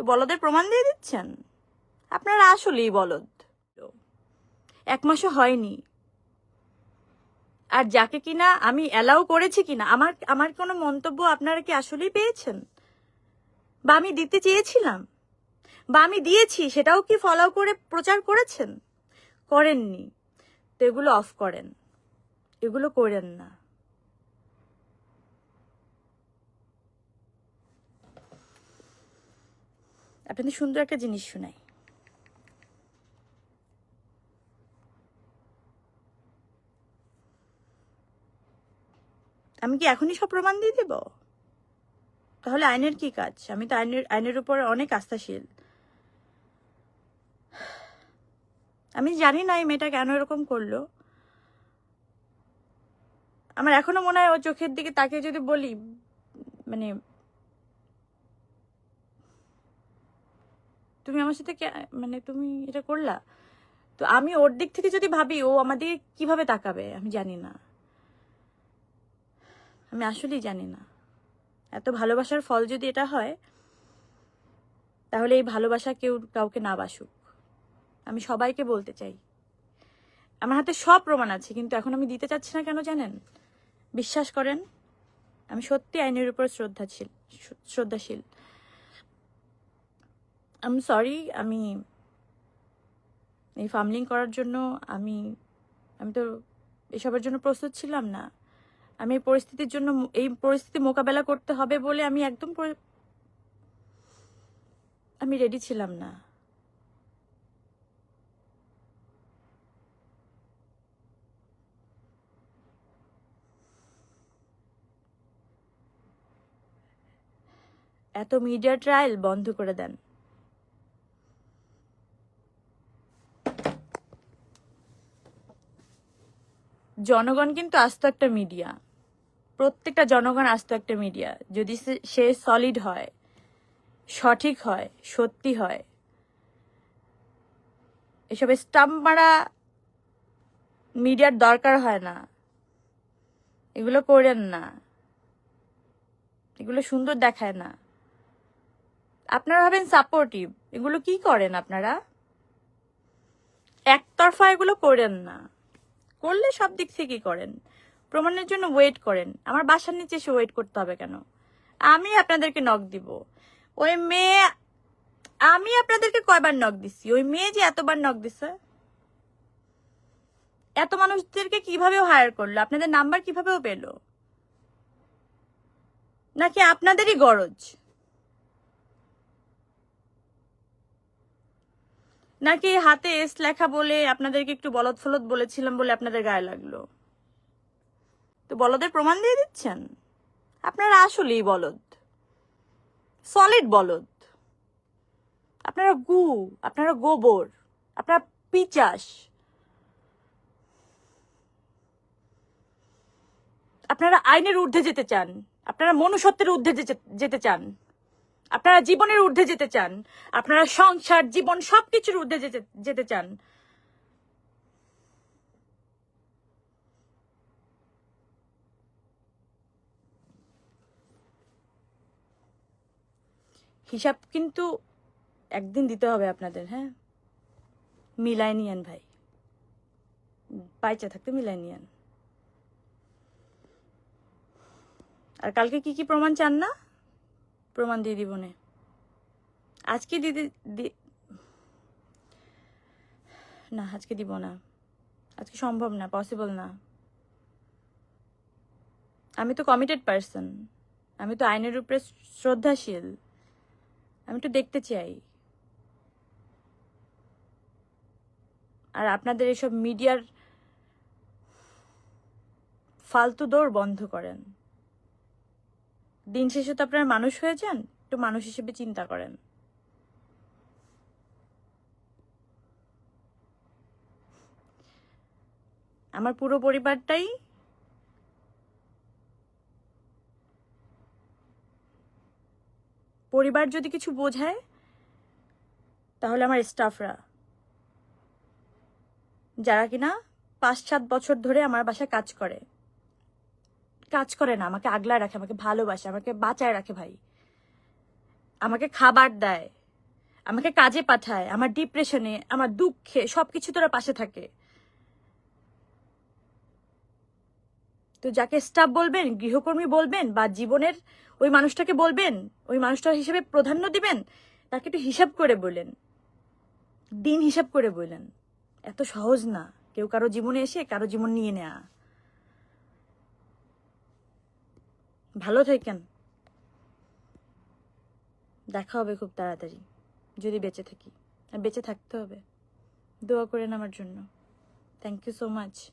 তো বলদের প্রমাণ দিয়ে দিচ্ছেন? আপনারা আসলেই বলদ। এক মাসও হয়নি। আর যাকে কিনা আমি অ্যালাউ করেছি কিনা, আমার আমার কোনো মন্তব্য আপনারা কি আসলেই পেয়েছেন? বা আমি দিতে চেয়েছিলাম? বা আমি দিয়েছি, সেটাও কি ফলো করে প্রচার করেছেন? করেননি। তো এগুলো অফ করেন। এগুলো করেন না। আপনাদের সুন্দর একটা জিনিস শোনাই। আমি কি এখনই সব প্রমাণ দিয়ে দেব? তাহলে আইনের কি কাজ? আমি তো আইনের আইনের উপর অনেক আস্থাশীল। আমি জানি না এই মেয়েটা কেন এরকম করল। আমার এখনও মনে হয় ওর চোখের দিকে তাকে যদি বলি মানে তুমি আমার সাথে মানে তুমি এটা করলা? তো আমি ওর দিক থেকে যদি ভাবি, ও আমাদের কীভাবে তাকাবে? আমি জানি না। আমি আসলেই জানি না। এত ভালোবাসার ফল যদি এটা হয়, তাহলে এই ভালোবাসা কেউ কাউকে না বাসুক। আমি সবাইকে বলতে চাই। আমার হাতে সব প্রমাণ আছে, কিন্তু এখন আমি দিতে চাচ্ছি না কেন জানেন? বিশ্বাস করেন, আমি সত্যি আইনের উপর শ্রদ্ধাশীল শ্রদ্ধাশীল। আম সরি আমি এই ফার্মলিং করার জন্য আমি আমি তো এসবের জন্য প্রস্তুত ছিলাম না। আমি এই পরিস্থিতির জন্য এই পরিস্থিতি মোকাবেলা করতে হবে বলে আমি একদম আমি রেডি ছিলাম না। এত মিডিয়া ট্রায়াল বন্ধ করে দেন। জনগণ কিন্তু আস্ত একটা মিডিয়া। প্রত্যেকটা জনগণ আস্ত একটা মিডিয়া। যদি সে- সলিড হয়, সঠিক হয়, সত্যি হয়, এসব স্টাম্প মারা মিডিয়ার দরকার হয় না। এগুলো করেন না। এগুলো সুন্দর দেখায় না। আপনারা ভাবেন সাপোর্টিভ এগুলো কি করেন আপনারা? একতরফা এগুলো করেন না। করলে সব দিক থেকেই করেন। প্রমাণের জন্য ওয়েট করেন। আমার বাসার নিচে এসে ওয়েট করতে হবে কেন? আমি আপনাদেরকে নক দিব। ওই মেয়ে, আমি আপনাদেরকে কয়বার নক দিছি? ওই মেয়ে যে এতবার নক দিছে? এত মানুষদেরকে কীভাবে হায়ার করল? আপনাদের নাম্বার কিভাবেও পেল? নাকি আপনাদেরই গরজ? নাকি হাতে এস লেখা বলে আপনাদেরকে একটু বলদ ফলদ বলেছিলাম বলে আপনাদের গায়ে লাগল? তো বলদের প্রমাণ দিয়ে দিচ্ছেন? আপনারা আসলেই বলদ। সলিড বলদ। আপনারা গু, আপনারা গোবর, আপনারা পিচাস। আপনারা আইনের ঊর্ধ্বে যেতে চান, আপনারা মনুষ্যত্বের ঊর্ধ্বে যেতে- যেতে চান। আপনারা জীবনের ঊর্ধ্বে যেতে চান, আপনারা সংসার, জীবন সবকিছুর ঊর্ধ্বে যেতে চান। হিসাব কিন্তু একদিন দিতে হবে আপনাদের হ্যাঁ? মিলাই নিয়েন ভাই। বাইচা থাকতে মিলাই নিয়েন। আর কালকে কি কি প্রমাণ চান না? প্রমাণ দিয়ে দিব নে। আজকে দিদি দি- না, আজকে দিব না। আজকে সম্ভব না পসিবল না। আমি তো কমিটেড পার্সন আমি তো আইনের উপরে শ্রদ্ধাশীল। আমি তো দেখতে চাই। আর আপনাদের এসব মিডিয়ার ফালতু দৌড় বন্ধ করেন। দিন শেষে তো আপনারা মানুষ হয়ে যান, একটু মানুষ হিসেবে চিন্তা করেন। আমার পুরো পরিবারটাই পরিবার যদি কিছু বোঝায়, তাহলে আমার স্টাফরা, যারা কিনা পাঁচ সাত বছর ধরে আমার বাসায় কাজ করে। কাজ করে না, আমাকে আগলায় রাখে, আমাকে ভালোবাসে, আমাকে বাঁচায় রাখে ভাই। আমাকে খাবার দেয়, আমাকে কাজে পাঠায়, আমার ডিপ্রেশনে আমার দুঃখে, সবকিছু তোরা পাশে থাকে। তো যাকে স্টাফ বলবেন, গৃহকর্মী বলবেন, বা জীবনের ওই মানুষটাকে বলবেন, ওই মানুষটার হিসেবে প্রাধান্য দিবেন, তাকে একটু হিসাব করে বলেন। দিন হিসাব করে বললেন এত সহজ না। কেউ কারও জীবনে এসে, কারও জীবন নিয়ে নেয়া। ভালো থাকেন। দেখা হবে খুব তাড়াতাড়ি, যদি বেঁচে থাকি। আর বেঁচে থাকতে হবে। দোয়া করেন আমার জন্য। Thank you so much.